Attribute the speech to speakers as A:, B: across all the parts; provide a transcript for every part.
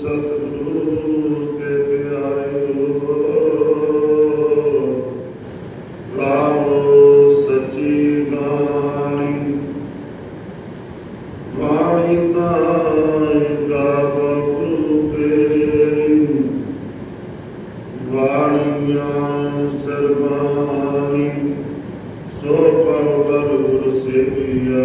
A: ਸਤਿਗੁਰੂ ਕੇ ਪਿਆਰਿਓ ਗਾਵੋ ਸਚੀ ਬਾਣੀ। ਬਾਣੀ ਤਾਂ ਗਾਵੋ ਗੁਰੂ ਪੇਰੀ ਬਾਣੀਆਂ ਸਰਬਾਣੀ। ਸੋ ਕਉ ਗੁਰ ਸੇਵੀਆ।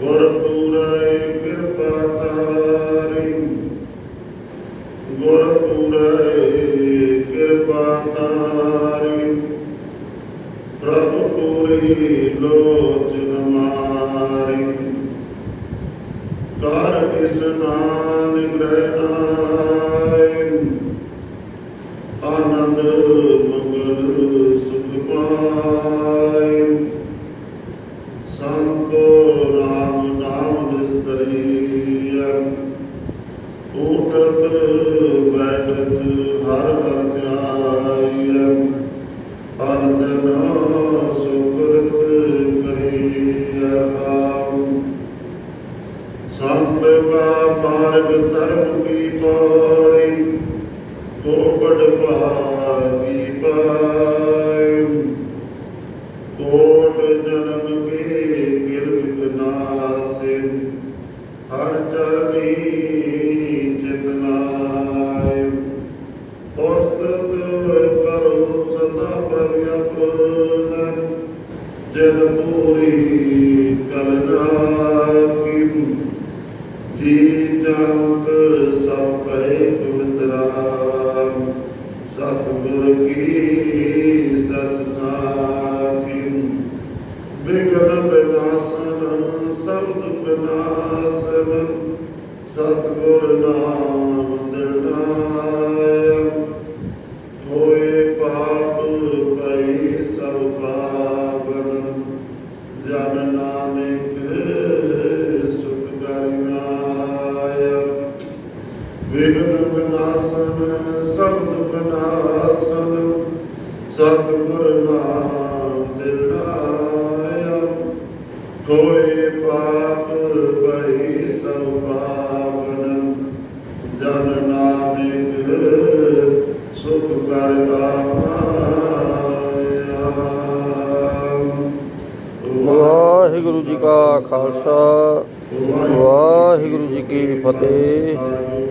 A: ਗੁਰਪੂਰੇ ਕਿਰਪਾ ਤਾਰੀ। ਗੁਰਪੂਰੇ ਕਿਰਪਾ ਤਾਰੀ। ਪ੍ਰਭ ਪੂਰੀ ਲੋਚ ਹਮਾਰੀ। ਕਰ ਇਸਨਾਨ ਗ੍ਰਹਿ ਆਇ ਜਨਮ ਕੇ ਕਿਲ ਵਿਕਨਾਸਿਨ ਹਰ ਚਰਨੀ ਜਨ ਪੂਰੀ ਕਰ ਰਾਖਿਮ ਜੀ ਜੰਤ ਸਭ ਭੈ ਪਵਿੱਤਰਾਮ। ਸਤਿਗੁਰ ਕੀ ਸਚ ਸਾਖਿਮ। ਬਿਗਨ ਬਿਨਾਸਨ ਸਭ ਦੁਖ ਨਾਸਨ ਸਤਿਗੁਰ ਨਾਮ ਦਿਨਾਇ ਵਿਗਨ ਵਿਨਾਸਨ ਸਭ ਦੁਖ ਨਾਸਨ ਸਤਿਗੁਰ ਨਾਮ ਦਿਲਾਇਆ ਹੋਏ ਪਾਪ ਭਈ ਸਭ ਪਾਵਨ, ਜਨ ਨਾਨਕ ਸੁਖ ਕਰ ਆਇਆ
B: ਵਾਹਿਗੁਰੂ ਜੀ ਕਾ ਖਾਲਸਾ, ਵਾਹਿਗੁਰੂ ਜੀ ਕੀ ਫਤਿਹ।